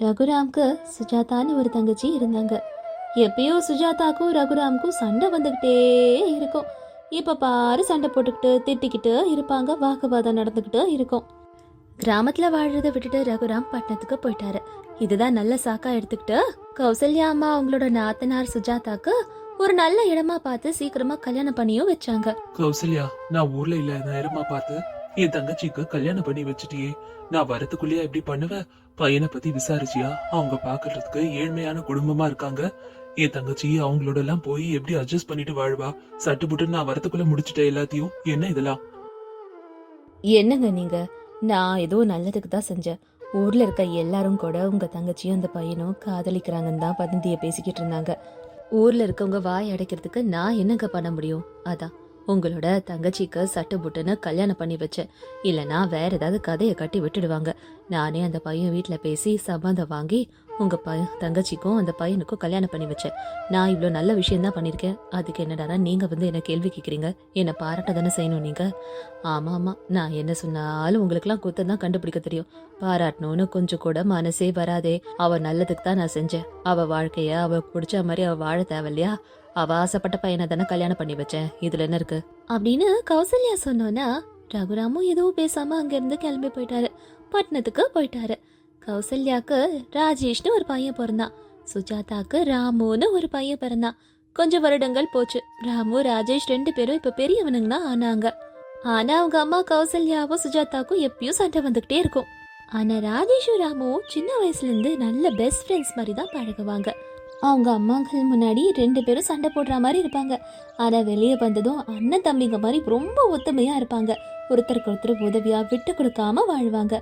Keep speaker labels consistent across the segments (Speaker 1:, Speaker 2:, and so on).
Speaker 1: ரகுராம்க்கு சுஜாதான்னு ஒரு தங்கச்சி இருந்தாங்க. எப்பயும் சுஜாதாக்கும் ரகுராம்க்கும் சண்டை வந்துக்கிட்டே இருக்கும். இப்போ பாரு சண்டை போட்டுக்கிட்டு திட்டிக்கிட்டு இருப்பாங்க வாக்குவாதம் நடந்துக்கிட்டு இருக்கும். கிராமத்தில் வாழறதை விட்டுட்டு ரகுராம் பட்டணத்துக்கு போயிட்டாரு. இதுதான் நல்ல சாக்கா எடுத்துக்கிட்டு கௌசல்யா அம்மா அவங்களோட நாத்தனார் சுஜாதாக்கு ஒரு நல்ல இடமா பார்த்து சீக்கிரமா கல்யாணம் பண்ணியும் வச்சாங்க.
Speaker 2: கௌசல்யா நான் ஊர்ல இல்ல இடமா பார்த்து என் தங்கச்சிக்கு கல்யாணம் பண்ணி வச்சிட்டியே. நான் வரதுக்குள்ளேயே எப்படி பண்ணுவ? பையனை பத்தி விசாரிச்சியா? அவங்க பாக்குறதுக்கு ஏழ்மையான குடும்பமா இருக்காங்க. என் தங்கச்சி அவங்களோட எல்லாம் போய் எப்படி அட்ஜஸ்ட் பண்ணிட்டு வாழ்வா? சட்டுப்புட்டு நான் வரத்துக்குள்ள முடிச்சிட்டேன் எல்லாத்தையும். என்ன இதெல்லாம்?
Speaker 1: என்னங்க நீங்க? நான் ஏதோ நல்லதுக்கு தான் செஞ்சேன். ஊர்ல இருக்க எல்லாரும் கூட உங்க தங்கச்சியும் அந்த பையனும் காதலிக்கிறாங்கன்னு தான் பதந்திய பேசிக்கிட்டு இருந்தாங்க. ஊர்ல இருக்கவங்க வாய் அடைக்கிறதுக்கு நான் என்னங்க பண்ண முடியும்? அதான். உங்களோட தங்கச்சிக்கு சட்டு புட்டுன்னு கல்யாணம் பண்ணி வச்சேன் இல்லைனா வேற ஏதாவது கதையை கட்டி விட்டுடுவாங்க. நானே அந்த பையன் வீட்டில் பேசி சம்மந்தம் வாங்கி உங்கள் பையன் தங்கச்சிக்கும் அந்த பையனுக்கும் கல்யாணம் பண்ணி வச்சேன். நான் இவ்வளோ நல்ல விஷயந்தான் பண்ணியிருக்கேன் அதுக்கு என்னடானா நீங்கள் வந்து என்ன கேள்வி கேட்குறீங்க என்னை பாராட்ட தானே செய்யணும் நீங்கள் ஆமாம் ஆமாம் நான் என்ன சொன்னாலும் உங்களுக்குலாம் குத்தம் தான் கண்டுபிடிக்க தெரியும். பாராட்டணும்னு கொஞ்சம் கூட மனசே வராதே. அவள் நல்லதுக்கு தான் நான் செஞ்சேன். அவள் வாழ்க்கையை அவள் பிடிச்ச மாதிரி அவள் வாழ தேவையில்லையா? அவ ஆசைப்பட்ட பையனை தானே கல்யாணம் பண்ணி வச்சேன். இதுல என்ன இருக்கு? அப்படின்னு கௌசல்யா சொன்னோன்னா ரகுராமும் எதுவும் பேசாம அங்கிருந்து கிளம்பி போயிட்டாரு. பட்டணத்துக்கு போயிட்டாரு. கௌசல்யாக்கு ராஜேஷ்னு ஒரு பையன் பிறந்தான். சுஜாதாக்கு ராமுன்னு ஒரு பையன் பிறந்தான். கொஞ்சம் வருடங்கள் போச்சு. ராமு ராஜேஷ் ரெண்டு பேரும் இப்ப பெரியவனுங்க தான் ஆனாங்க. ஆனா அவங்க அம்மா கௌசல்யாவும் சுஜாதாக்கும் எப்பயும் சண்டை வந்துகிட்டே இருக்கும். ஆனா ராஜேஷும் ராமுவும் சின்ன வயசுல இருந்து நல்ல பெஸ்ட் ஃப்ரெண்ட்ஸ் மாதிரி தான் பழகுவாங்க. அவங்க அம்மாக்கள் முன்னாடி ரெண்டு பேரும் சண்டை போடுற மாதிரி இருப்பாங்க. ஆனா வெளியே வந்ததும் அண்ணன் தம்பிங்க மாதிரி ரொம்ப ஒத்துமையா இருப்பாங்க. ஒருத்தருக்கு ஒருத்தர் உதவியா விட்டு கொடுக்காம வாழ்வாங்க.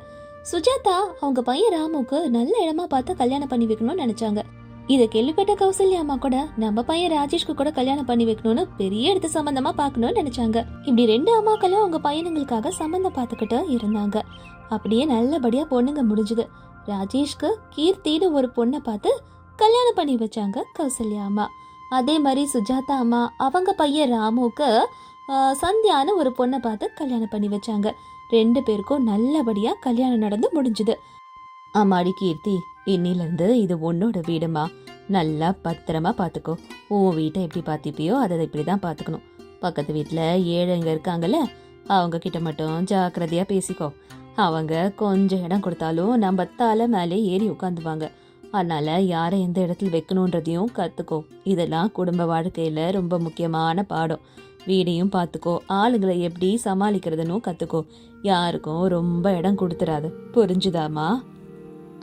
Speaker 1: சுஜாதா அவங்க பையன் ராமுக்கு நல்ல இடமா பார்த்து கல்யாணம் பண்ணி வைக்கணும்னு நினைச்சாங்க. இதை கேள்விப்பட்ட கௌசல்யா அம்மா கூட நம்ம பையன் ராஜேஷ்க்கு கூட கல்யாணம் பண்ணி வைக்கணும்னு பெரிய இடத்து சம்பந்தமா பார்க்கணும்னு நினைச்சாங்க. இப்படி ரெண்டு அம்மாக்களும் அவங்க பையனுங்களுக்காக சம்பந்தம் பார்த்துக்கிட்டு இருந்தாங்க. அப்படியே நல்லபடியா பொண்ணுங்க முடிஞ்சுது. ராஜேஷ்க்கு கீர்த்தின்னு ஒரு பொண்ணை பார்த்து கல்யாணம் பண்ணி வச்சாங்க கௌசல்யா அம்மா. அதே மாதிரி சுஜாதா அம்மா அவங்க பையன் ராமுக்கு சந்தியான சந்தியான்னு ஒரு பொண்ணை பார்த்து கல்யாணம் பண்ணி வச்சாங்க. ரெண்டு பேருக்கும் நல்லபடியாக கல்யாணம் நடந்து முடிஞ்சுது. அம்மாடி கீர்த்தி இன்னிலேருந்து இது உன்னோட வீடுமா? நல்லா பத்திரமா பார்த்துக்கோ உன் வீட்டை எப்படி பார்த்துப்பியோ அதை இப்படி தான் பார்த்துக்கணும் பக்கத்து வீட்டில் ஏழைங்க இருக்காங்கல்ல அவங்க கிட்ட மட்டும் ஜாக்கிரதையாக பேசிக்கோ. அவங்க கொஞ்சம் இடம் கொடுத்தாலும் நம்ம தலை மேலே ஏறி உட்காந்துவாங்க அதனால யாரை எந்த இடத்துல வைக்கணுன்றதையும் கற்றுக்கோ இதெல்லாம் குடும்ப வாழ்க்கையில் ரொம்ப முக்கியமான பாடம். வீடையும் பார்த்துக்கோ ஆளுங்களை எப்படி சமாளிக்கிறதுனும் கற்றுக்கோ யாருக்கும் ரொம்ப இடம் கொடுத்துறாது. புரிஞ்சுதாமா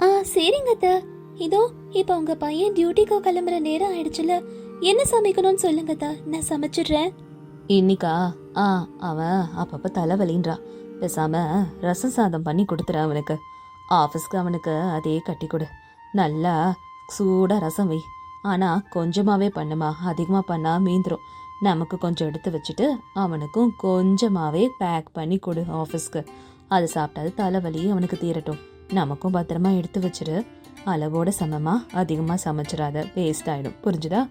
Speaker 1: ஆ சரிங்க அத்த. இதோ இப்போ உங்க பையன் டியூட்டிக்கு கிளம்புற நேரம் ஆயிடுச்சுல. என்ன சமைக்கணும்னு சொல்லுங்க அத்தா. நான் சமைச்சிடுறேன். இன்னிக்கா? ஆ அவன் அப்பப்ப தலைவலின்றான் பேசாம ரசம் சாதம் பண்ணி கொடுத்துற அவனுக்கு. ஆஃபீஸ்க்கு அவனுக்கு அதே கட்டி கொடு. நல்லா சூடாக ரசம் வை. ஆனால் கொஞ்சமாகவே பண்ணுமா? அதிகமாக பண்ணால் மீந்துடும் நமக்கு கொஞ்சம் எடுத்து வச்சுட்டு அவனுக்கும் கொஞ்சமாகவே பேக் பண்ணி கொடு ஆஃபீஸ்க்கு அது சாப்பிட்டாது தலைவலி அவனுக்கு தீரட்டும். நமக்கும் பத்திரமா எடுத்து வச்சிரு. அளவோட சமமா அதிகமா சமைச்சிடாத வேஸ்ட் ஆயிடும். புரிஞ்சுதா?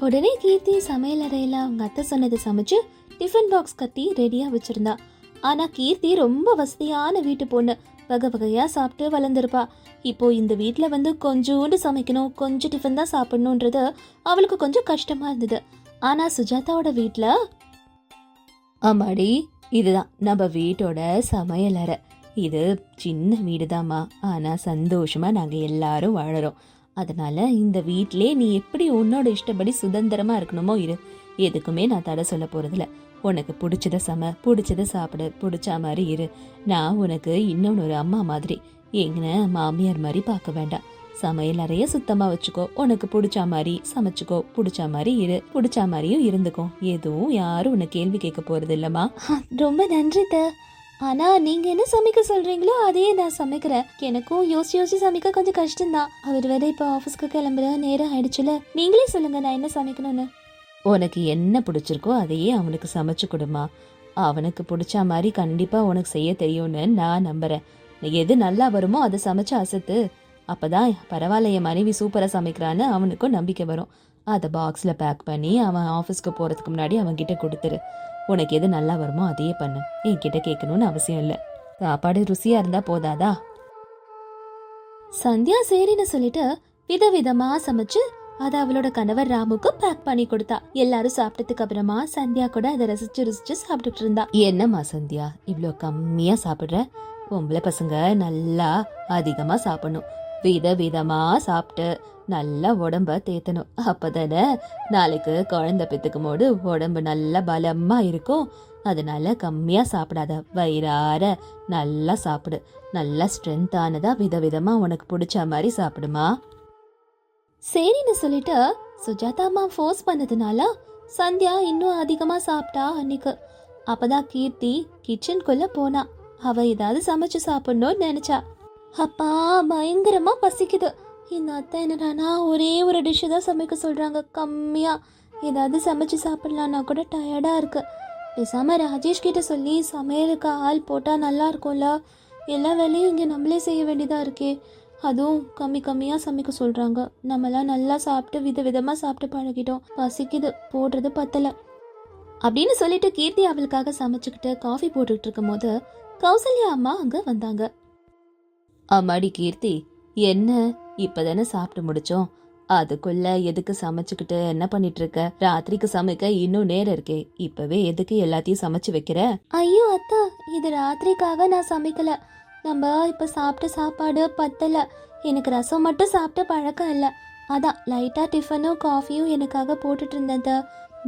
Speaker 1: உடனே கீர்த்தி சமையல் அறையில அவங்க அத்தை சொன்னதை சமைச்சு டிஃபன் பாக்ஸ் கட்டி ரெடியா வச்சிருந்தா. ஆனா கீர்த்தி ரொம்ப வசதியான வீட்டு பொண்ணு. வகை வகையாக சாப்பிட்டு வளர்ந்துருப்பா. இப்போது இந்த வீட்டில் வந்து கொஞ்சோண்டு சமைக்கணும் கொஞ்சம் டிஃபன் தான் சாப்பிடணுன்றது அவளுக்கு கொஞ்சம் கஷ்டமாக இருந்தது. ஆனால் சுஜாதாவோட வீட்டில் ஆமாடி இதுதான். நம்ம வீட்டோட சமையல் அறை. இது சின்ன வீடுதாம்மா. ஆனால் சந்தோஷமாக நாங்கள் எல்லாரும் வாழறோம். அதனால் இந்த வீட்டிலே நீ எப்படி உன்னோட இஷ்டப்படி சுதந்திரமாக இருக்கணுமோ இரு. எதுக்குமே நான் தடை சொல்ல போகிறதில்ல உனக்கு பிடிச்சத சம பிடிச்சத சாப்பிடு பிடிச்ச மாதிரி இரு. நான் உனக்கு இன்னொன்று ஒரு அம்மா மாதிரி. எங்கன மாமியார் மாதிரி பார்க்க வேண்டாம். சமையல் நிறைய சுத்தமா வச்சுக்கோ. உனக்கு பிடிச்ச மாதிரி சமைச்சுக்கோ. பிடிச்ச மாதிரி இரு. பிடிச்ச மாதிரியும் இருந்துக்கோ. எதுவும் யாரும் உன்னை கேள்வி கேட்க போறது இல்லம்மா. ரொம்ப நன்றி த ஆனா நீங்க என்ன சமைக்க சொல்றீங்களோ அதையே நான் சமைக்கிறேன். எனக்கும் யோசிச்சு யோசிச்சு சமைக்க கொஞ்சம் கஷ்டம்தான். அவர் வேற இப்ப ஆபீஸ்க்கு கிளம்புற நேரம் ஆயிடுச்சுல. நீங்களே சொல்லுங்க நான் என்ன சமைக்கணும்னு. உனக்கு என்ன பிடிச்சிருக்கோ அதையே அவனுக்கு சமைச்சு கொடுமா. அவனுக்கு பிடிச்ச மாதிரி கண்டிப்பாக உனக்கு செய்ய தெரியும்னு நான் நம்புகிறேன் எது நல்லா வருமோ அதை சமைச்சு அசத்து. அப்போதான் பரவாயில்ல என் மனைவி சூப்பராக சமைக்கிறான்னு அவனுக்கும் நம்பிக்கை வரும். அதை பாக்ஸில் பேக் பண்ணி அவன் ஆஃபீஸ்க்கு போகிறதுக்கு முன்னாடி அவன்கிட்ட கொடுத்துரு. உனக்கு எது நல்லா வருமோ அதையே பண்ணு. என்கிட்ட கேட்கணும்னு அவசியம் இல்லை. சாப்பாடு ருசியாக இருந்தால் போதாதா? சந்தியா சரின்னு சொல்லிட்டு விதவிதமாக சமைச்சு அதை அவளோட கணவர் ராமுக்கு பேக் பண்ணி கொடுத்தா. எல்லாரும் சாப்பிட்டதுக்கு அப்புறமா சந்தியா கூட அதை ரசிச்சு ருசிச்சு சாப்பிட்டுட்டு இருந்தா. என்னம்மா சந்தியா இவ்வளோ கம்மியா சாப்பிடுற? பொம்பளை பசங்க நல்லா அதிகமா சாப்பிடணும். வித விதமா சாப்பிட்டு நல்லா உடம்ப தேத்தணும். அப்பதானே நாளைக்கு குழந்தை பெத்துக்கும் போது உடம்பு நல்லா பலமா இருக்கும். அதனால கம்மியா சாப்பிடாத வயிறார நல்லா சாப்பிடு. நல்லா ஸ்ட்ரென்த் ஆனதா விதவிதமா உனக்கு பிடிச்ச மாதிரி சாப்பிடுமா? சரின்னு சொல்லிட்டு சுஜாதா அம்மா ஃபோர்ஸ் பண்ணதுனால சந்தியா இன்னும் அதிகமா சாப்பிட்டா அன்னைக்கு. அப்பதான் கீர்த்தி கிச்சனுக்குள்ள போனா. அவ ஏதாவது சமைச்சு சாப்பிடணும்னு நினைச்சா. அப்பா பயங்கரமா பசிக்குது. இந்த அத்தை என்னடானா ஒரே ஒரு டிஷ்ஷு தான் சமைக்க சொல்றாங்க. கம்மியா. ஏதாவது சமைச்சு சாப்பிடலான்னா கூட டயர்டா இருக்கு. பேசாம ராஜேஷ் கிட்ட சொல்லி சமையலுக்கு ஆள் போட்டா நல்லா இருக்கும்ல. எல்லா வேலையும் இங்கே நம்மளே செய்ய வேண்டியதா இருக்கே. அதுவும் கம்மி கம்மியாக சமைக்க சொல்கிறாங்க நம்மலாம் நல்லா சாப்பிட்டு வித விதமாக சாப்பிட்டு பழகிட்டோம். பசிக்குது போடுறது பத்தலை. அப்படின்னு சொல்லிட்டு கீர்த்தி அவளுக்காக சமைச்சுக்கிட்டு காஃபி போட்டுக்கிட்டு இருக்கும்போது கௌசல்யா அம்மா அங்கே வந்தாங்க. அம்மாடி கீர்த்தி என்ன? இப்பதானே சாப்பிட்டு முடிச்சோம். அதுக்குள்ள எதுக்கு சமைச்சுக்கிட்டு என்ன பண்ணிட்டு இருக்க ராத்திரிக்கு சமைக்க இன்னும் நேரம் இருக்கே. இப்பவே எதுக்கு எல்லாத்தையும் சமைச்சு வைக்கிற? ஐயோ அத்தா இது ராத்திரிக்காக நான் சமைக்கல. நம்ம இப்போ சாப்பிட்ட சாப்பாடு பத்தலை. எனக்கு ரசம் மட்டும் சாப்பிட்ட பழக்கம் இல்லை. அதான் லைட்டாக டிஃபனும் காஃபியும் எனக்காக போட்டுட்டு இருந்தது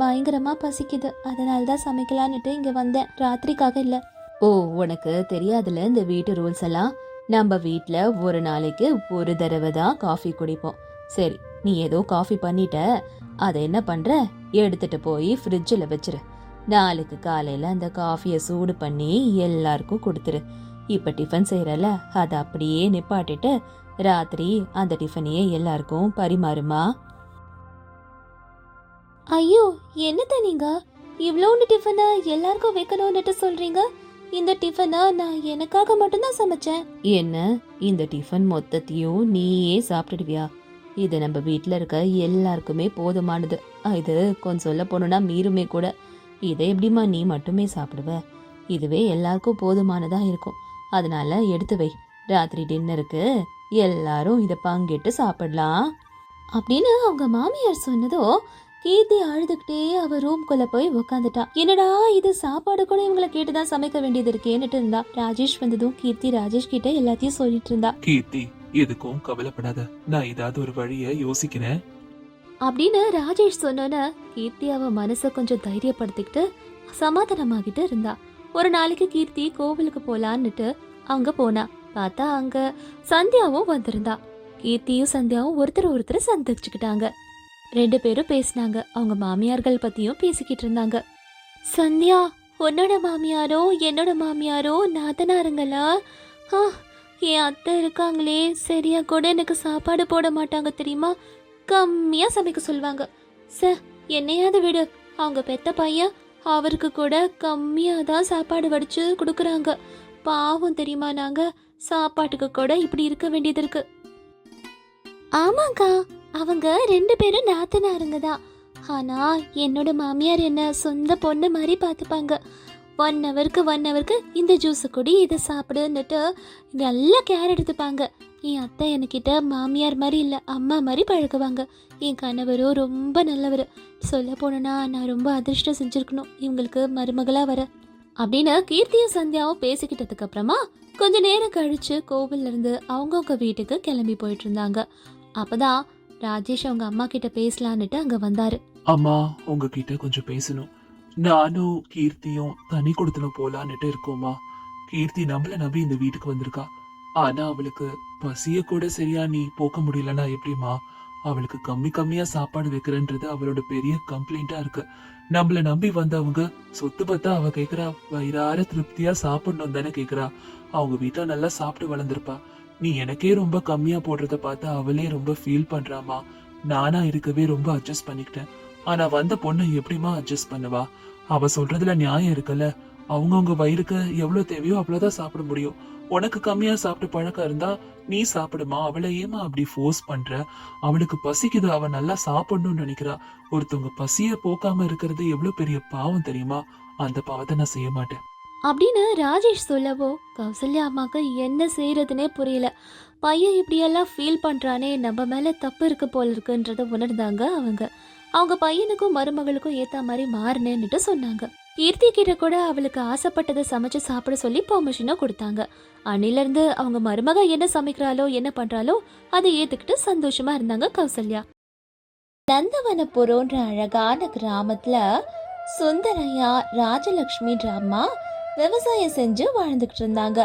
Speaker 1: பயங்கரமாக பசிக்குது. அதனால தான் சமைக்கலான்னுட்டு இங்கே வந்தேன். ராத்திரிக்காக இல்லை. ஓ உனக்கு தெரியாதுல இந்த வீட்டு ரூல்ஸ் எல்லாம்? நம்ம வீட்டில் ஒரு நாளைக்கு ஒரு தடவை தான் காஃபி குடிப்போம். சரி நீ ஏதோ காஃபி பண்ணிட்ட. அதை என்ன பண்ணுற எடுத்துட்டு போய் ஃப்ரிட்ஜில் வச்சிரு. நாளைக்கு காலையில் அந்த காஃபியை சூடு பண்ணி எல்லாருக்கும் கொடுத்துரு. இப்ப டிஃபன் செய்யறல அதை அப்படியே நிப்பாட்டிட்டு ராத்திரி அந்த டிஃபனையே எல்லாருக்கும் பரிமாறுமா? ஐயோ என்னத்த நீங்க? இவ்வளோண்டு டிஃபனை எல்லாருக்கும் வைக்கணும்னுட்டு சொல்றீங்க? இந்த டிஃபனை நான் எனக்காக மட்டும்தான் சமைச்சேன். என்ன? இந்த டிஃபன் மொத்தத்தையும் நீயே சாப்பிட்டுடுவியா? இது நம்ம வீட்டில் இருக்க எல்லாருக்குமே போதுமானது. இது கொஞ்சம் சொல்ல போனோம்னா மீறுமே கூட. இதை எப்படிம்மா நீ மட்டுமே சாப்பிடுவ? இதுவே எல்லாருக்கும் போதுமானதா இருக்கும். அதனால எடுத்து வை. ராத்திரி டின்னருக்கு எல்லாரும் இதை பங்கிட்டு சாப்பிடலாம். அப்படின்னு அவங்க மாமியார் சொன்னதோ கீர்த்தி அழுதுகிட்டே அவ ரூம்குள்ள போய் உக்காந்துட்டா. என்னடா இது சாப்பாடு கூட இவங்களை கேட்டுதான் சமைக்க வேண்டியது இருக்கேன்னுட்டு இருந்தா. ராஜேஷ் வந்ததும் கீர்த்தி ராஜேஷ் கிட்ட எல்லாத்தையும் சொல்லிட்டு இருந்தா.
Speaker 2: கீர்த்தி எதுக்கும் கவலைப்படாத. நான் ஏதாவது ஒரு வழிய யோசிக்கிறேன்.
Speaker 1: அப்படின்னு ராஜேஷ் சொன்னோன்னு கீர்த்தி அவ மனசை கொஞ்சம் தைரியப்படுத்திக்கிட்டு சமாதானமாகிட்டு இருந்தா. ஒரு நாளைக்கு கீர்த்தி கோவிலுக்கு போலான்னுட்டு அங்க போனா. பார்த்தா அங்க சந்தியாவும் வந்திருந்தா. கீர்த்தியும் சந்தியாவும் ஒருத்தர் ஒருத்தர் சந்திச்சுக்கிட்டாங்க. ரெண்டு பேரும் பேசினாங்க. அவங்க மாமியார்கள் பத்தியும் பேசிக்கிட்டு இருந்தாங்க. சந்தியா உன்னோட மாமியாரோ என்னோட மாமியாரோ நாத்தனாருங்களா ஆ என் அத்தை இருக்காங்களே. சரியா கூட எனக்கு சாப்பாடு போட மாட்டாங்க தெரியுமா? கம்மியா சமைக்க சொல்லுவாங்க ச என்னையாவது விடு. அவங்க பெத்த பையன் அவருக்கு கூட கம்மியாக தான் சாப்பாடு வடித்து கொடுக்குறாங்க. பாவம் தெரியுமா நாங்கள் சாப்பாட்டுக்கு கூட இப்படி இருக்க வேண்டியது இருக்கு. ஆமாக்கா அவங்க ரெண்டு பேரும் நாத்தனாருங்க தான். ஆனால் என்னோட மாமியார் என்ன சொந்த பொண்ணு மாதிரி பார்த்துப்பாங்க. ஒன் ஹவருக்கு ஒன் ஹவருக்கு இந்த ஜூஸை குடி இதை சாப்பிடுன்னுட்டு நல்லா கேர் எடுத்துப்பாங்க. என் அத்தை என்கிட்ட மாமியார் மாதிரி இல்லை அம்மா மாதிரி பழகுவாங்க. என் கணவரும் ரொம்ப நல்லவர். சொல்ல போனோன்னா நான் ரொம்ப அதிர்ஷ்டம் செஞ்சுருக்கணும் இவங்களுக்கு மருமகளாக வர. அப்படின்னு கீர்த்தியும் சந்தியாவும் பேசிக்கிட்டதுக்கு அப்புறமா கொஞ்ச நேரம் கழிச்சு கோவில்ல இருந்து அவங்கவுங்க வீட்டுக்கு கிளம்பி போயிட்டு இருந்தாங்க. அப்பதான் ராஜேஷ் அவங்க அம்மா கிட்ட பேசலான்னுட்டு அங்க வந்தாரு.
Speaker 2: அம்மா உங்ககிட்ட கொஞ்சம் பேசணும். நானும் கீர்த்தியும் தனி கொடுத்தன போலான்னுட்டு இருக்கோமா கீர்த்தி நம்மள நம்பி இந்த வீட்டுக்கு வந்திருக்கா. ஆனா அவளுக்கு பசிய கூட சரியா நீ போக்க முடியலன்னா எப்படிமா அவளுக்கு கம்மி கம்மியா சாப்பாடு வைக்கிறன்றது அவளோட பெரிய கம்ப்ளைண்டா இருக்கு. நம்மள நம்பி வந்தவங்க சொத்து பத்தா அவ கேக்குறா. வயிறார திருப்தியா சாப்பிடணும் தானே கேக்குறா. அவங்க வீட்டுல நல்லா சாப்பிட்டு வளர்ந்துருப்பா. நீ எனக்கே ரொம்ப கம்மியா போடுறத பார்த்தா அவளே ரொம்ப ஃபீல் பண்றாமா நானா இருக்கவே ரொம்ப அட்ஜஸ்ட் பண்ணிக்கிட்டேன். ஆனா வந்த பொண்ணு எப்படிமா அட்ஜஸ்ட் பண்ணுவா? அவ சொல்றதுல நியாயம் இருக்குல்ல. அவங்கவுங்க வயிறுக்கு எவ்வளவு தேவையோ அவ்வளவுதான் சாப்பிட முடியும். உனக்கு கம்மியா சாப்பிட்டு பழக்கம் இருந்தா நீ சாப்பிடுமா? அவளை ஏமா அப்படி ஃபோர்ஸ் பண்ற? அவளுக்கு பசிக்குது அவ நல்லா சாப்பிடணும்னு நினைக்கிறா. ஒருத்தவங்க பசிய போக்காம இருக்கிறது எவ்வளவு பெரிய பாவம் தெரியுமா? அந்த பாவத்தை நான் செய்ய மாட்டேன்.
Speaker 1: அப்படின்னு ராஜேஷ் சொல்லவோ கௌசல்யா அம்மாக்கு என்ன செய்யறதுனே புரியல. பையன் இப்படியெல்லாம் ஃபீல் பண்றானே நம்ம மேல தப்பு இருக்கு போல இருக்குன்றத உணர்ந்தாங்க அவங்க. அவங்க பையனுக்கும் மருமகளுக்கும் ஏத்த மாதிரி மாறினேன்னுட்டு சொன்னாங்க. கீர்த்தி கிட்ட கூட அவளுக்கு ஆசைப்பட்டதை சமைச்சு சாப்பிட சொல்லி பெர்மிஷனும் கொடுத்தாங்க. அன்னிலிருந்து அவங்க மருமக என்ன சமைக்கிறாளோ என்ன பண்றாளோ அதை ஏத்துக்கிட்டு சந்தோஷமா இருந்தாங்க கௌசல்யா. நந்தவனபுரம்ன்ற அழகான கிராமத்துல சுந்தரையா ராஜலக்ஷ்மின்ற அம்மா விவசாயம் செஞ்சு வாழ்ந்துகிட்டு இருந்தாங்க.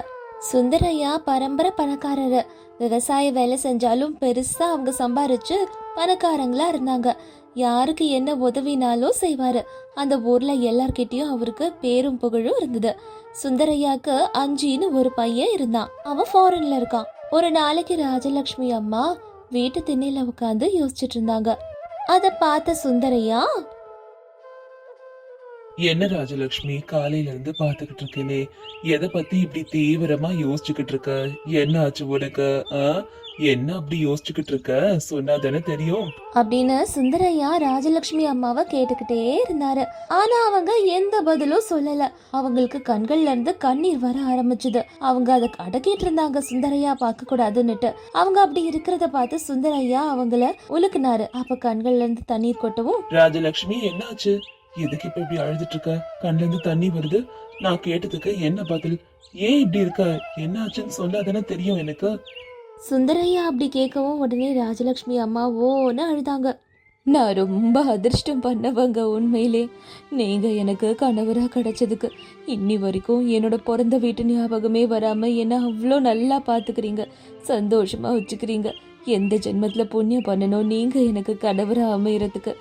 Speaker 1: சுந்தரையா பரம்பரை பணக்காரரு. விவசாய வேலை செஞ்சாலும் பெருசா அவங்க சம்பாரிச்சு பணக்காரங்களா இருந்தாங்க. யாருக்கு என்ன உதவினாலும் செய்வார். அந்த ஊரில் எல்லார்கிட்டயும் அவருக்கு பேரும் புகழும் இருந்தது. சுந்தரையாக்கு அஞ்சின்னு ஒரு பையன் இருந்தான். அவன் ஃபாரின்ல இருக்கான். ஒரு நாளைக்கு ராஜலக்ஷ்மி அம்மா வீட்டு திண்ணையில உட்காந்து யோசிச்சுட்டு இருந்தாங்க. அதை பார்த்த சுந்தரையா
Speaker 2: என்ன ராஜலட்சுமி காலையில இருந்து பாத்துக்கிட்டு இருக்கேனே. எதை பத்தி இப்படி தீவிரமா யோசிச்சுக்கிட்டு இருக்க? என்ன ஆச்சு உனக்கு? என்ன அப்படி யோசிச்சுக்கிட்டு இருக்க? சொன்னா தானே தெரியும்.
Speaker 1: அப்படின்னு சுந்தரையா ராஜலக்ஷ்மி அம்மாவை கேட்டுக்கிட்டே இருந்தாரு. ஆனா அவங்க எந்த பதிலும் சொல்லல. அவங்களுக்கு கண்கள்ல இருந்து கண்ணீர் வர ஆரம்பிச்சுது. அவங்க அதை அடக்கிட்டு இருந்தாங்க சுந்தரையா பார்க்க கூடாதுன்னுட்டு அவங்க அப்படி இருக்கிறத பார்த்து சுந்தரையா அவங்கள உலுக்குனாரு. அப்ப கண்கள்ல இருந்து தண்ணீர் கொட்டவும்
Speaker 2: ராஜலட்சுமி என்னாச்சு? எதுக்கு இப்ப இப்படி அழுதுட்டு இருக்க? கண்ல இருந்து தண்ணி வருது. நான் கேட்டதுக்கு என்ன பதில்? ஏன் இப்படி இருக்க? என்ன ஆச்சுன்னு சொன்னா தானே தெரியும் எனக்கு.
Speaker 1: சுந்தரையா அப்படி கேட்கவும் உடனே ராஜலக்ஷ்மி அம்மா ஓன்னு அழுதாங்க. நான் ரொம்ப அதிர்ஷ்டம் பண்ணவங்க உண்மையிலே. நீங்க எனக்கு கணவரா கிடைச்சதுக்கு இன்னி வரைக்கும் என்னோட பிறந்த வீட்டு ஞாபகமே வராம என்ன அவ்வளோ நல்லா பாத்துக்கிறீங்க. சந்தோஷமா வச்சுக்கிறீங்க. எந்த ஜென்மத்தில் புண்ணியம் பண்ணணும்? நீங்க எனக்கு கணவராக அமையறதுக்கு.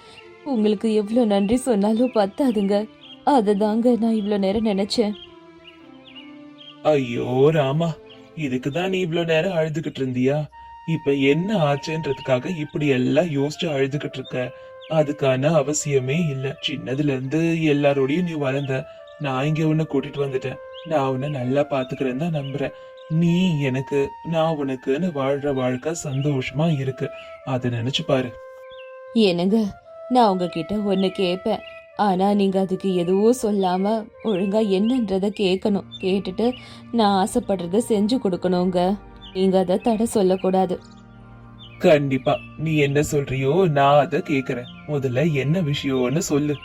Speaker 1: உங்களுக்கு எவ்வளோ நன்றி சொன்னாலும் பத்தாதுங்க. அதுதாங்க நான் இவ்வளோ நேரம் நினைச்சேன்.
Speaker 2: ஐயோ ராமா இதுக்கு தான் நீ இவ்ளோ நேரம் அழுதுகிட்டு இருந்தியா? இப்ப என்ன ஆச்சுன்றதுக்காக இப்படி எல்லாம் யோசிச்சு அழுதுகிட்டு இருக்க? அதுக்கான அவசியமே இல்ல. சின்னதுல இருந்து எல்லாரோடையும் நீ வளர்ந்த நான் இங்க உன்னை கூட்டிட்டு வந்துட்டேன். நான் உன்னை நல்லா பாத்துக்கிறேன்னு தான் நம்புறேன். நீ எனக்கு நான் உனக்குன்னு வாழ்ற வாழ்க்கை சந்தோஷமா இருக்கு. அதை நினைச்சு பாரு.
Speaker 1: என்னங்க? நான் உங்ககிட்ட ஒன்று கேட்பேன் ஆனால் நீங்கள் அதுக்கு எதுவும் சொல்லாமல் ஒழுங்காக என்னன்றத கேட்கணும் கேட்டுட்டு நான் ஆசைப்படுறத செஞ்சு கொடுக்கணுங்க. நீங்கள் அதை தடை சொல்லக்கூடாது.
Speaker 2: கண்டிப்பா. நீ என்ன சொல்றியோ நான் அதை கேக்குறேன். முதல்ல என்ன விஷயம்னு சொல்லு.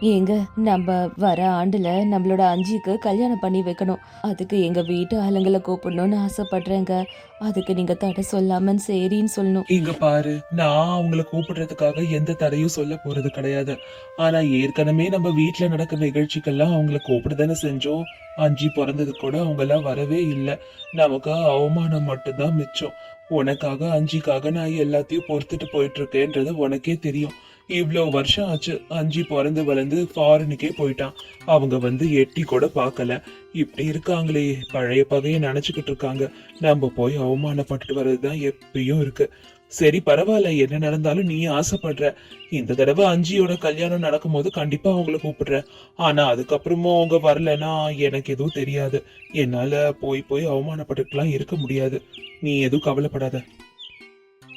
Speaker 1: ஏங்க நம்ம வர ஆண்டுல நம்மளோட அஞ்சிக்கு கல்யாணம் பண்ணி வைக்கணும். அதுக்கு எங்க வீட்டு ஆளுங்களை கூப்பிடணும்னு ஆசைப்படுறேங்க. அதுக்கு நீங்க தடை சொல்லாம சரின்னு சொல்லணும்.
Speaker 2: இங்க பாரு நான் அவங்கள கூப்பிடுறதுக்காக எந்த தடையும் சொல்ல போறது கிடையாது. ஆனா ஏற்கனவே நம்ம வீட்டுல நடக்கிற நிகழ்ச்சிக்கெல்லாம் அவங்கள கூப்பிடுதானே செஞ்சோம். அஞ்சி பிறந்தது கூட அவங்க எல்லாம் வரவே இல்லை. நமக்கு அவமானம் மட்டும்தான் மிச்சம். உனக்காக அஞ்சிக்காக நான் எல்லாத்தையும் பொறுத்துட்டு போயிட்டு இருக்கேன்றது உனக்கே தெரியும். இவ்வளோ வருஷம் ஆச்சு அஞ்சு பிறந்து வளர்ந்து ஃபாரினுக்கே போயிட்டான். அவங்க வந்து எட்டி கூட பார்க்கல. இப்படி இருக்காங்களே பழைய பகையை நினச்சிக்கிட்டு இருக்காங்க. நம்ம போய் அவமானப்பட்டுட்டு வர்றதுதான் எப்பயும் இருக்கு. சரி பரவாயில்ல என்ன நடந்தாலும் நீ ஆசைப்படுற. இந்த தடவை அஞ்சியோட கல்யாணம் நடக்கும்போது கண்டிப்பா அவங்கள கூப்பிடுற. ஆனா அதுக்கப்புறமும் அவங்க வரலன்னா எனக்கு எதுவும் தெரியாது. என்னால போய் போய் அவமானப்பட்டுட்டுலாம் இருக்க முடியாது. நீ எதுவும் கவலைப்படாத.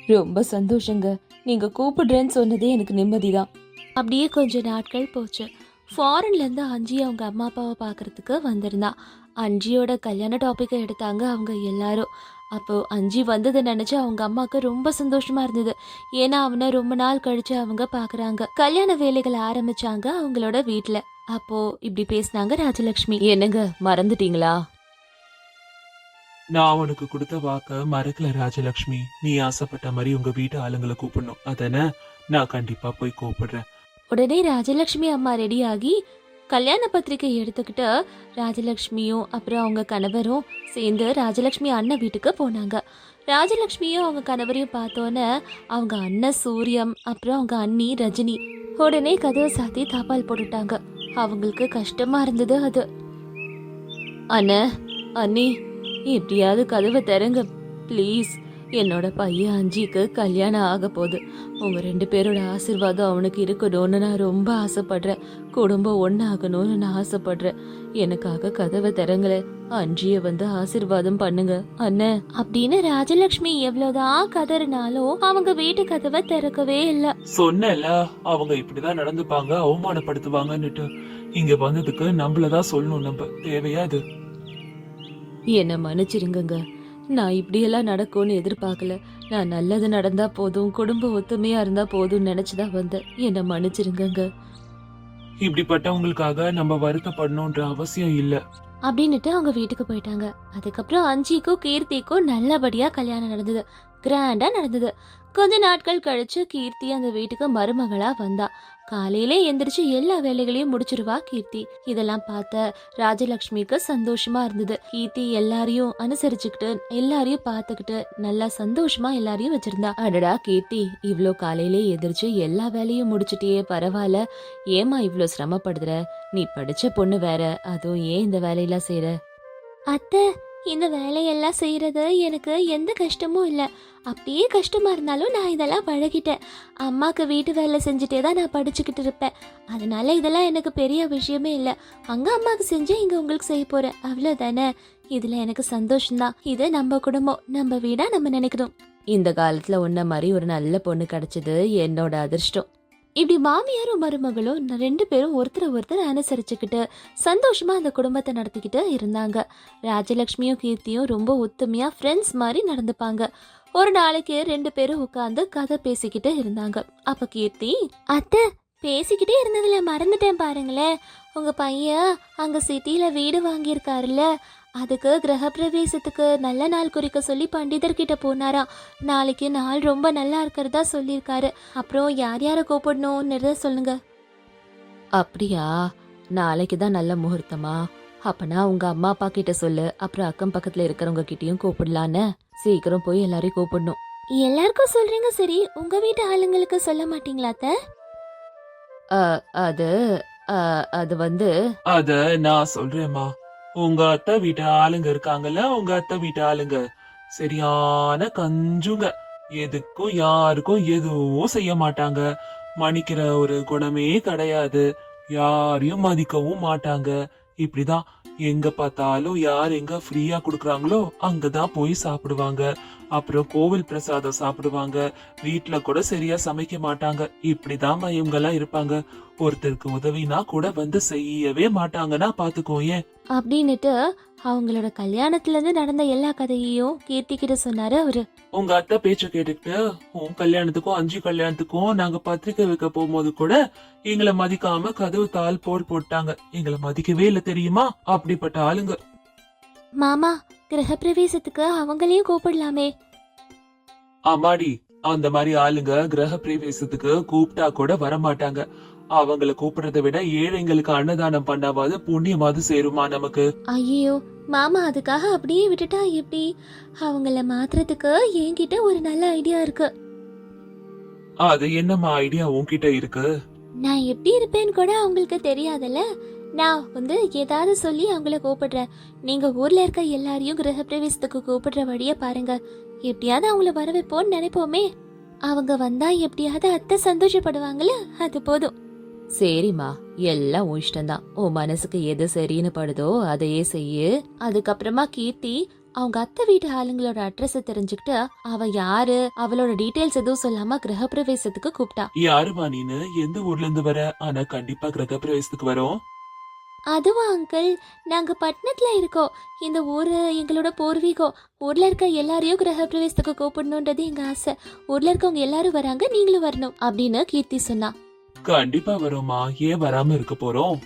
Speaker 1: ரொம்ப சந்தோஷங்க. நீங்க கூப்பிடுறேன்னு சொன்னதே எனக்கு நிம்மதிதான். அப்படியே கொஞ்ச நாட்கள் போச்சு. ஃபாரின்ல இருந்து அஞ்சி அவங்க அம்மா அப்பாவை பார்க்கறதுக்கு வந்திருந்தா. அஞ்சியோட கல்யாண டாபிக்கை எடுத்தாங்க அவங்க எல்லாரும். அப்போ அஞ்சி வந்ததை நினைச்சு அவங்க அம்மாவுக்கு ரொம்ப சந்தோஷமா இருந்தது. ஏன்னா அவனை ரொம்ப நாள் கழிச்சு அவங்க பாக்குறாங்க கல்யாண வேலைகள் ஆரம்பிச்சாங்க அவங்களோட வீட்ல. அப்போ இப்படி பேசினாங்க ராஜலக்ஷ்மி. என்னங்க மறந்துட்டீங்களா?
Speaker 2: நான் உனக்கு கொடுத்த வாக்க மறக்கல ராஜலக்ஷ்மி. நீ ஆசைப்பட்ட மாதிரி உங்க வீட்டு ஆளுங்களை கூப்பிடணும். அதானே நான் கண்டிப்பா போய் கூப்பிடுறேன்.
Speaker 1: உடனே ராஜலக்ஷ்மி அம்மா ரெடியாகி கல்யாண பத்திரிக்கை எடுத்துக்கிட்டு ராஜலக்ஷ்மியும் அப்புறம் அவங்க கணவரும் சேர்ந்து ராஜலக்ஷ்மி அண்ணன் வீட்டுக்கு போனாங்க. ராஜலக்ஷ்மியும் அவங்க கணவரையும் பார்த்தோன்னே அவங்க அண்ணன் சூரியம் அப்புறம் அவங்க அண்ணி ரஜினி உடனே கதவை சாத்தி தாப்பால் போட்டுட்டாங்க. அவங்களுக்கு கஷ்டமா இருந்தது அது. அண்ணன் அண்ணி எப்படியாவது கதவை திறங்க. ப்ளீஸ் என்னோட பையன் அஞ்சிக்கு கல்யாணம் ஆக போகுது. உங்க ரெண்டு பேரோட ஆசீர்வாதம் அவனுக்கு இருக்கணும்னு நான் ரொம்ப ஆசைப்படுறேன். குடும்பம் ஒன்னாகணும்னு நான் ஆசைப்படுறேன். எனக்காக கதவை திறங்கல. அஞ்சிய வந்து ஆசீர்வாதம் பண்ணுங்க. அண்ணே. அப்படின்னு ராஜலக்ஷ்மி எவ்வளவுதான் கதறினாலும் அவங்க வீட்டு கதவை திறக்கவே இல்ல.
Speaker 2: சொன்னல அவங்க இப்படிதான் நடந்துப்பாங்க அவமானப்படுத்துவாங்கன்னுட்டு. இங்க வந்ததுக்கு நம்மளதான் சொல்லணும் நம்ம. தேவையா இது?
Speaker 1: என்னை மன்னிச்சிருங்கங்க. நான் இப்படியெல்லாம் நடக்கும்னு எதிர்பார்க்கல. நான் நல்லது நடந்தா போதும் குடும்ப ஒத்துமையா இருந்தா போதும்னு நினைச்சுதான் வந்தேன். என்னை மன்னிச்சிருங்கங்க.
Speaker 2: இப்படிப்பட்டவங்களுக்காக நம்ம வருத்தப்படணும்ன்ற அவசியம் இல்ல.
Speaker 1: அப்படின்னுட்டு அவங்க வீட்டுக்கு போயிட்டாங்க. அதுக்கப்புறம் அஞ்சிக்கும் கீர்த்திக்கும் நல்லபடியா கல்யாணம் நடந்தது. கிராண்டா நடந்தது. கொஞ்ச நாட்கள் கழிச்சு கீர்த்தி அந்த வீட்டுக்கு மருமகளா வந்தா. காலையிலே எந்திரிச்சு எல்லா வேலைகளையும் முடிச்சிருவா கீர்த்தி. இதெல்லாம் பார்த்த ராஜலக்ஷ்மிக்கு சந்தோஷமா இருந்தது. கீர்த்தி எல்லாரையும் அனுசரிச்சுக்கிட்டு எல்லாரையும் பார்த்துக்கிட்டு நல்லா சந்தோஷமா எல்லாரையும் வச்சிருந்தா. அடடா கீர்த்தி இவ்ளோ காலையிலே எந்திரிச்சு எல்லா வேலையும் முடிச்சிட்டியே பரவாயில்ல. ஏமா இவ்ளோ சிரமப்படுதுற? நீ படிச்ச பொண்ணு வேற அதுவும் ஏன் இந்த வேலையெல்லாம் செய்யற அத்தை இந்த வேலையெல்லாம் செய்கிறது எனக்கு எந்த கஷ்டமும் இல்லை. அப்படியே கஷ்டமாக இருந்தாலும் நான் இதெல்லாம் பழகிட்டேன். அம்மாவுக்கு வீட்டு வேலை செஞ்சுட்டே தான் நான் படிச்சுக்கிட்டு இருப்பேன். அதனால இதெல்லாம் எனக்கு பெரிய விஷயமே இல்லை. அங்கே அம்மாவுக்கு செஞ்சேன் இங்கே உங்களுக்கு செய்ய போகிறேன் அவ்வளோதானே இதில் எனக்கு சந்தோஷம்தான். இது நம்ம குடும்பம். நம்ம வீடாக நம்ம நினைக்கிறோம் இந்த காலத்தில் உன்ன மாதிரி ஒரு நல்ல பொண்ணு கிடச்சிது என்னோட அதிர்ஷ்டம். இப்படி மாமியாரும் மருமகளும் ரெண்டு பேரும் ஒருத்தரை ஒருத்தர் அனுசரிச்சுக்கிட்டு சந்தோஷமாக அந்த குடும்பத்தை நடத்திக்கிட்டு இருந்தாங்க. ராஜலக்ஷ்மியும் கீர்த்தியும் ரொம்ப ஒத்துமையாக ஃப்ரெண்ட்ஸ் மாதிரி நடந்துப்பாங்க. ஒரு நாளைக்கு ரெண்டு பேரும் உட்காந்து கதை பேசிக்கிட்டு இருந்தாங்க. அப்போ கீர்த்தி அத்தை பேசிக்கிட்டே இருந்ததுல மறந்துட்டேன் பாருங்களேன். உங்கள் பையன் அங்கே சிட்டியில் வீடு வாங்கியிருக்காருல்ல. அதுக்கு கிரகப்பிரவேசத்துக்கு நல்ல நாள் குறிக்க சொல்லி பண்டிதர்கிட்ட போனாராம் நாளைக்கு நாள் ரொம்ப நல்லா இருக்கிறதா சொல்லியிருக்காரு. அப்புறம் யார் யாரை கூப்பிடணும்னு சொல்லுங்க. அப்படியா? நாளைக்கு தான் நல்ல முகூர்த்தமா? அப்பனா உங்க அம்மா அப்பா கிட்ட சொல்லு. அப்புறம் அக்கம் பக்கத்துல இருக்கிறவங்க கிட்டயும் கூப்பிடலான்னு. சீக்கிரம் போய் எல்லாரையும் கூப்பிடணும். எல்லாருக்கும் சொல்றீங்க சரி. உங்க வீட்டு ஆளுங்களுக்கு சொல்ல மாட்டீங்களா அத்த? அது அது வந்து
Speaker 2: அத நான் சொல்றேம்மா. உங்க அத்தை வீட்டு ஆளுங்க இருக்காங்கல்ல உங்க அத்தை வீட்டு ஆளுங்க. சரியான கஞ்சுங்க. எதுக்கும் யாருக்கும் எதுவும் செய்ய மாட்டாங்க. மன்னிக்கிற ஒரு குணமே கிடையாது. யாரையும் மதிக்கவும் மாட்டாங்க. இப்படிதான். எங்க பார்த்தாலும் யார் எங்க ஃப்ரீயா கொடுக்குறாங்களோ அங்கதான் போய் சாப்பிடுவாங்க. அப்புறம் கோவில் பிரசாதம் சாப்பிடுவாங்க. வீட்டுல கூட சரியா சமைக்க மாட்டாங்க. இப்படிதான் இவங்க எல்லாம் இருப்பாங்க. ஒருத்தருக்கு உதவினா கூட வந்து செய்யவே மாட்டாங்கன்னா பாத்துக்கோ ஏன்?
Speaker 1: அப்படின்னுட்டு அவங்களோட கல்யாணத்துல இருந்து நடந்த எல்லா கதையையும் கீர்த்தி கிட்ட சொன்னாரு அவரு.
Speaker 2: உங்க அத்தை பேச்ச கேட்டுக்கிட்டு உன் கல்யாணத்துக்கும் அஞ்சு கல்யாணத்துக்கும் நாங்க பத்திரிக்கை வைக்க போகும்போது கூட எங்களை மதிக்காம கதவு தாள் போர் போட்டாங்க. எங்களை மதிக்கவே இல்ல தெரியுமா? அப்படிப்பட்ட ஆளுங்க.
Speaker 1: மாமா கிரகப்பிரவேசத்துக்கு அவங்களையும் கூப்பிடலாமே.
Speaker 2: அம்மாடி அந்த மாதிரி ஆளுங்க கிரக பிரவேசத்துக்கு கூப்பிட்டா கூட வரமாட்டாங்க. அவங்கள கூப்பிடுறதை விட ஏழைங்களுக்கு அன்னதானம் பண்ணாவது புண்ணியமாவது சேருமா நமக்கு?
Speaker 1: ஐயோ மாமா அதுக்காக அப்படியே விட்டுட்டா எப்படி? அவங்கள மாத்துறதுக்கு என்கிட்ட ஒரு நல்ல ஐடியா இருக்கு.
Speaker 2: அது என்னம்மா ஐடியா உன்கிட்ட இருக்கு?
Speaker 1: நான் எப்படி இருப்பேன்னு கூட அவங்களுக்கு தெரியாதுல்ல? நான் வந்து ஏதாவது சொல்லி அவங்கள கூப்பிடுறேன். நீங்க ஊர்ல இருக்க எல்லாரையும் கிரகப்பிரவேசத்துக்கு கூப்பிடுற வழிய பாருங்க. எப்படியாவது அவங்கள வர வைப்போம்னு நினைப்போமே. அவங்க வந்தா எப்படியாவது அத்தை சந்தோஷப்படுவாங்கல்ல? அது போதும். சரிம்மா எல்லாம் உன் இஷ்டம்தான். உன் மனசுக்கு எது சரின்னு படுதோ அதையே செய்யு. அதுக்கப்புறமா கீர்த்தி அவங்க அத்தை வீட்டு ஆளுங்களோட அட்ரஸ் தெரிஞ்சுக்கிட்டு அவ யாரு அவளோட டீடைல்ஸ் எதுவும் சொல்லாம கிரகப்பிரவேசத்துக்கு கூப்பிட்டா.
Speaker 2: யாருமா நீனு? எந்த ஊர்ல இருந்து வர? ஆனா கண்டிப்பா கிரக பிரவேசத்துக்கு வரோம்.
Speaker 1: அதுவா அங்கிள் நாங்க பட்டணத்துல இருக்கோம். இந்த ஊரு எங்களோட பூர்வீகம். ஊர்ல இருக்க எல்லாரையும் கிரகப்பிரவேசத்துக்கு கூப்பிடணுன்றது எங்க ஆசை. ஊர்ல இருக்கவங்க எல்லாரும் வராங்க நீங்களும் வரணும் அப்படின்னு கீர்த்தி சொன்னா.
Speaker 2: கண்டிப்பா வரோமா ஏன் வராம இருக்க போறோம்?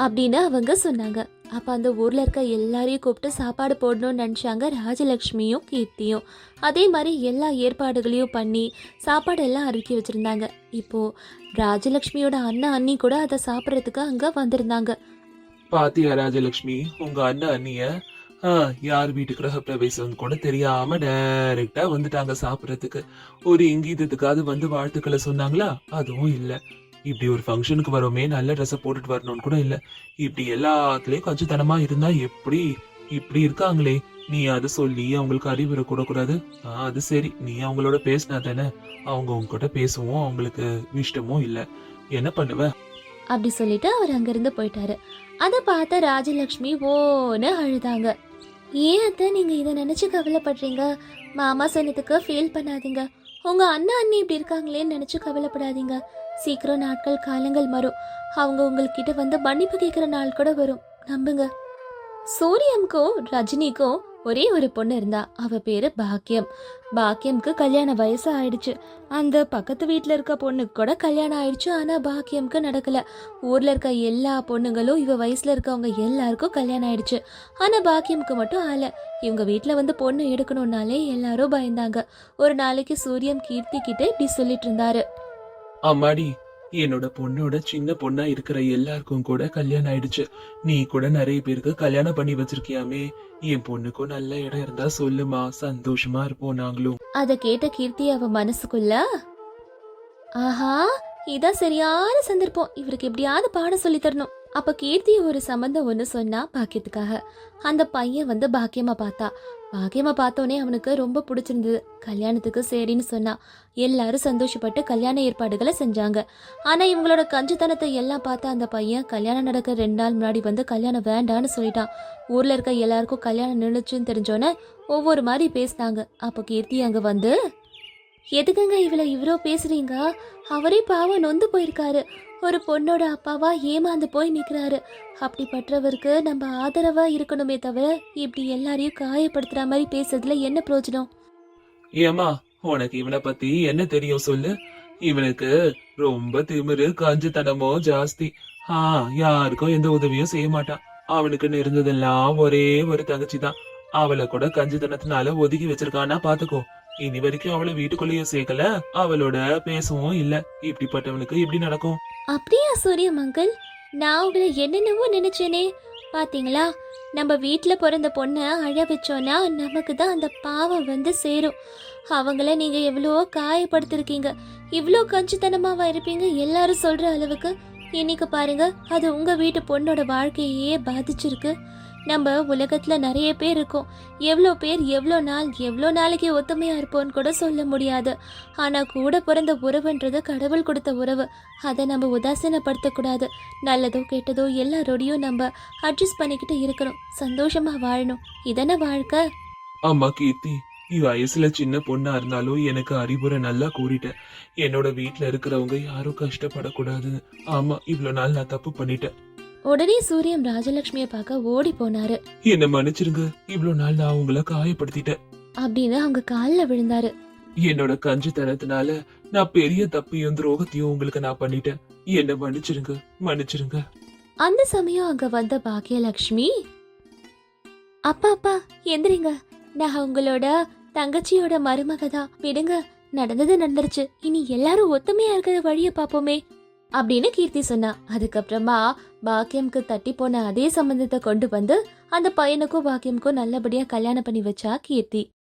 Speaker 1: அப்படின்னு அவங்க சொன்னாங்க. அப்ப அந்த ஊர்ல இருக்க எல்லாரையும் கூப்பிட்டு சாப்பாடு போடணும்னு நினைச்சாங்க ராஜலக்ஷ்மியும் கீர்த்தியும். அதே மாதிரி எல்லா ஏற்பாடுகளையும் பண்ணி சாப்பாடு எல்லாம் அடுக்கி வச்சிருந்தாங்க. இப்போ ராஜலக்ஷ்மியோட அண்ணன் அண்ணி கூட அதை சாப்பிட்றதுக்கு அங்க வந்திருந்தாங்க.
Speaker 2: பாத்தியா ராஜலட்சுமி உங்க அண்ணன் அண்ணிய யார் வீட்டு கிரக பிரவேசம் கூட தெரியாம டைரக்டா வந்துட்டாங்க சாப்பிட்றதுக்கு. ஒரு இங்கீதத்துக்காவது வந்து வாழ்த்துக்களை சொன்னாங்களா? அதுவும் இல்லை. இப்படி ஒரு ஃபங்க்ஷனுக்கு வரோமே நல்ல ட்ரெஸ்ஸை போட்டுட்டு வரணும்னு கூட இல்லை. இப்படி எல்லாத்துலேயும் கஞ்சித்தனமா இருந்தா எப்படி இப்படி இருக்காங்களே? நீ அதை சொல்லி அவங்களுக்கு அறிவுரை கூடக்கூடாது ஆ, அது சரி. நீ அவங்களோட பேசினா தானே அவங்க உங்ககிட்ட பேசவும் அவங்களுக்கு இஷ்டமும் இல்லை. என்ன பண்ணுவ?
Speaker 1: அப்படி சொல்லிட்டு அவர் அங்கிருந்து போயிட்டாரு. அதை பார்த்த ராஜலக்ஷ்மி ஓன்னு அழுதாங்க. ஏன் அத்தை நீங்கள் இதை நினச்சி கவலைப்படுறீங்க? மாமா சொன்னதுக்கு ஃபீல் பண்ணாதீங்க. உங்கள் அண்ணா அண்ணி இப்படி இருக்காங்களேன்னு நினச்சி கவலைப்படாதீங்க. சீக்கிரம் நாட்கள் காலங்கள் மாறும். அவங்க உங்கள்கிட்ட வந்து மன்னிப்பு கேட்குற நாள் கூட வரும். நம்புங்க. சூரியம்க்கும் ரஜினிக்கும் ஒரே ஒரு பொண்ணு இருந்தா அவ பேரு பாக்கியம். பாக்கியம்க்கு கல்யாண வயசு ஆயிடுச்சு. அந்த பக்கத்து வீட்டில் இருக்க பொண்ணுக்கு கூட கல்யாணம் ஆயிடுச்சு. ஆனா பாக்கியம்க்கு நடக்கல. ஊர்ல இருக்க எல்லா பொண்ணுங்களும் இவ வயசுல இருக்கவங்க எல்லாருக்கும் கல்யாணம் ஆயிடுச்சு. ஆனா பாக்கியம்க்கு மட்டும் ஆல இவங்க வீட்டில் வந்து பொண்ணு எடுக்கணும்னாலே எல்லாரும் பயந்தாங்க. ஒரு நாளைக்கு சூரியன் கீர்த்தி கிட்ட இப்படி சொல்லிட்டு இருந்தாரு.
Speaker 2: அம்மாடி என்னோட பொண்ணோட சின்ன பொண்ணா இருக்கிற எல்லாருக்கும் கூட கல்யாணம் ஆயிடுச்சு. நீ கூட நிறைய பேருக்கு கல்யாணம் பண்ணி வச்சிருக்கியாமே. என் பொண்ணுக்கும் நல்ல இடம் இருந்தா சொல்லுமா. சந்தோஷமா இருப்போம் நாங்களும்.
Speaker 1: அத கேட்ட கீர்த்தி அவ மனசுக்குள்ள ஆஹா இதான் சரியான சந்தர்ப்பம். இவருக்கு எப்படியாவது பாடம் சொல்லி தரணும். அப்ப கீர்த்தி ஒரு சம்பந்தம் ஒன்று சொன்னா பாக்கியத்துக்காக. அந்த பையன் வந்து பாக்கியமா பார்த்தா. பாக்கியமா பார்த்தோன்னே அவனுக்கு ரொம்ப பிடிச்சிருந்தது. கல்யாணத்துக்கு சரின்னு சொன்னா. எல்லாரும் சந்தோஷப்பட்டு கல்யாண ஏற்பாடுகளை செஞ்சாங்க. ஆனா இவங்களோட கஞ்சித்தனத்தை எல்லாம் பார்த்த அந்த பையன் கல்யாணம் நடக்க ரெண்டு நாள் முன்னாடி வந்து கல்யாணம் வேண்டான்னு சொல்லிட்டான். ஊர்ல இருக்க எல்லாருக்கும் கல்யாணம் நின்றுச்சுன்னு தெரிஞ்சோன்னே ஒவ்வொரு மாதிரி பேசினாங்க. அப்போ கீர்த்தி அங்க வந்து எதுக்குங்க இவளை இவ்வளோ பேசுறீங்க? அவரே பாவம் நொந்து போயிருக்காரு. ஒரு பொண்ணோட அப்பாவா ஏமாந்து போய் நிற்கிறாரு அப்படிப்பட்டவருக்கு நம்ம ஆதரவா இருக்கணுமே தவிர இப்படி எல்லாரையும் காயப்படுத்துற மாதிரி பேசுறதுல என்ன பிரயோஜனம்
Speaker 2: ஏமா உனக்கு இவனை பத்தி என்ன தெரியும் சொல்லு? இவனுக்கு ரொம்ப திமிரு காஞ்சித்தனமோ ஜாஸ்தி. ஆ யாருக்கும் எந்த உதவியும் செய்ய மாட்டான். அவனுக்குன்னு இருந்ததெல்லாம் ஒரே ஒரு தங்கச்சி தான் அவளை கூட கஞ்சித்தனத்தினால ஒதுக்கி வச்சிருக்கானா பாத்துக்கோ. இனி வரைக்கும் அவளை வீட்டுக்குள்ளேயும் சேர்க்கல அவளோட பேசவும் இல்ல. இப்படிப்பட்டவனுக்கு இப்படி நடக்கும்?
Speaker 1: அப்படியா சூரியம் அங்கிள் நான் உங்களை என்னென்னவோ நினைச்சேனே. பாத்தீங்களா? நம்ம வீட்டில் பிறந்த பொண்ணை அழ வச்சோன்னா நமக்கு தான் அந்த பாவம் வந்து சேரும். அவங்கள நீங்கள் எவ்வளோ காயப்படுத்திருக்கீங்க. இவ்வளோ கஞ்சித்தனமாவா இருப்பீங்க எல்லாரும் சொல்கிற அளவுக்கு. இன்னைக்கு பாருங்க அது உங்கள் வீட்டு பொண்ணோட வாழ்க்கையே பாதிச்சிருக்கு. நம்ம உலகத்தில் நிறைய பேர் இருக்கோம். எவ்வளோ பேர் எவ்வளோ நாள் எவ்வளோ நாளைக்கு ஒத்துமையா இருப்போம்னு கூட சொல்ல முடியாது. ஆனால் கூட பிறந்த உறவுன்றது கடவுள் கொடுத்த உறவு. அதை நம்ம உதாசீனப்படுத்தக்கூடாது. நல்லதோ கெட்டதோ எல்லாரோடையும் நம்ம அட்ஜஸ்ட் பண்ணிக்கிட்டு இருக்கணும். சந்தோஷமாக வாழணும். இதன வாழ்க்கை?
Speaker 2: ஆமா கீர்த்தி. வயசுல சின்ன பொண்ணா இருந்தாலும் எனக்கு அறிவுரை நல்லா கூறிட்டேன் என்னோட வீட்டுல இருக்கிறவங்க யாரும் கஷ்டப்படக்கூடாது ஆமா இவ்வளவு நாள் நான் தப்பு பண்ணிட்டேன்.
Speaker 1: உடனே சூரியம் ராஜலட்சுமியை பார்க்க ஓடி போனாரு.
Speaker 2: என்ன மன்னிச்சிருங்க இவ்வளவு நாள் நான் உங்களை காயப்படுத்திட்டேன்.
Speaker 1: அப்படின்னு அவங்க காலில் விழுந்தாரு.
Speaker 2: என்னோட கஞ்சித்தனத்தினால நான் பெரிய தப்பையும் துரோகத்தையும் உங்களுக்கு நான் பண்ணிட்டேன். என்ன மன்னிச்சிருங்க மன்னிச்சிருங்க.
Speaker 1: அந்த சமயம் அங்க வந்த பாக்கியலட்சுமி அப்பா அப்பா எந்திரிங்க. நான் உங்களோட தங்கச்சியோட மருமக தான் விடுங்க நடந்தது நடந்துருச்சு. இனி எல்லாரும் ஒத்துமையா இருக்கிற வழிய பாப்போமே அப்படின்னு கீர்த்தி சொன்னா. அதுக்கப்புறமா பாக்கியம்க்கு தட்டி போன அதே சம்பந்தத்தை கொண்டு வந்து அந்த பையனுக்கும் பாக்கியம்க்கும் நல்லபடியா கல்யாணம் பண்ணி வச்சா கீர்த்தி.